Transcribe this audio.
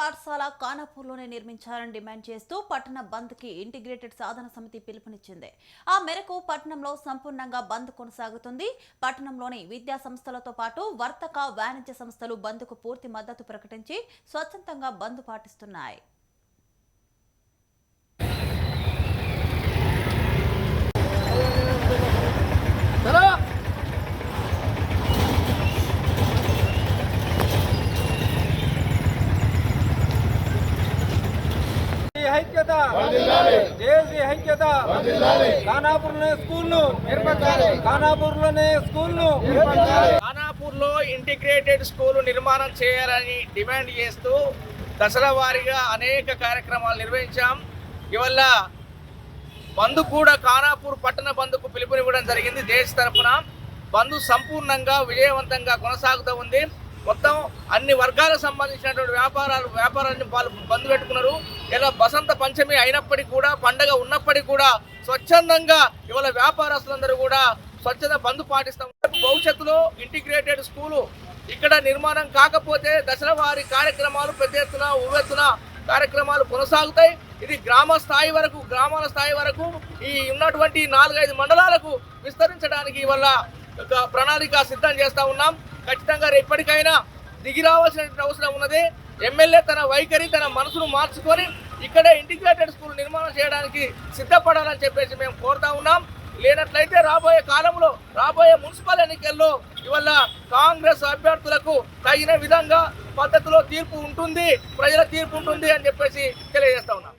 పాఠశాల కానాపూర్లోనే నిర్మించాలని డిమాండ్ చేస్తూ పట్టణ బంద్కి ఇంటిగ్రేటెడ్ సాధన సమితి పిలుపునిచ్చింది. ఆ మేరకు పట్టణంలో సంపూర్ణంగా బంద్ కొనసాగుతుంది. పట్టణంలోని విద్యా సంస్థలతో పాటు వర్తక వాణిజ్య సంస్థలు బంద్కు పూర్తి మద్దతు ప్రకటించి స్వచ్ఛందంగా బంద్ పాటిస్తున్నాయి ఈ ఐక్యత జేఏసీ ఐక్యత ఖానాపూర్లోనే స్కూల్ను ఖానాపూర్లోనే స్కూల్ను ఖానాపూర్లో ఇంటిగ్రేటెడ్ స్కూల్ నిర్మాణం చేయాలని డిమాండ్ చేస్తూ దసరా వారీగా అనేక కార్యక్రమాలు నిర్వహించాం. ఇవల్ల బంధు కూడా ఖానాపూర్ పట్టణ బంధుకు పిలుపునివ్వడం జరిగింది. దేశ తరపున బంధు సంపూర్ణంగా విజయవంతంగా కొనసాగుతూ ఉంది. మొత్తం అన్ని వర్గాలకు సంబంధించినటువంటి వ్యాపారాలు వ్యాపారాన్ని వాళ్ళు బంద్ పెట్టుకున్నారు. ఇలా వసంత పంచమి అయినప్పటికీ కూడా పండగ ఉన్నప్పటికీ కూడా స్వచ్ఛందంగా ఇవాళ వ్యాపారస్తులందరూ కూడా స్వచ్ఛత బంద్ పాటిస్తాం. భవిష్యత్తులో ఇంటిగ్రేటెడ్ స్కూలు ఇక్కడ నిర్మాణం కాకపోతే దశల వారి కార్యక్రమాలు పెద్ద ఎత్తున ఉవ్వెత్తున కార్యక్రమాలు కొనసాగుతాయి. ఇది గ్రామ స్థాయి వరకు గ్రామాల స్థాయి వరకు ఈ ఉన్నటువంటి నాలుగైదు మండలాలకు విస్తరించడానికి వల్ల ఒక ప్రణాళిక సిద్ధం చేస్తూ ఉన్నాం. ఖచ్చితంగా ఎప్పటికైనా దిగి రావాల్సిన అవసరం ఉన్నది. ఎమ్మెల్యే తన వైఖరి తన మనసును మార్చుకొని ఇక్కడే ఇంటిగ్రేటెడ్ స్కూల్ నిర్మాణం చేయడానికి సిద్ధపడాలని చెప్పేసి మేము కోరుతా ఉన్నాం. లేనట్లయితే రాబోయే కాలంలో రాబోయే మున్సిపల్ ఎన్నికల్లో ఇవల్ల కాంగ్రెస్ అభ్యర్థులకు తగిన విధంగా పద్ధతిలో తీర్పు ఉంటుంది ప్రజల తీర్పు ఉంటుంది అని చెప్పేసి తెలియజేస్తా ఉన్నాం.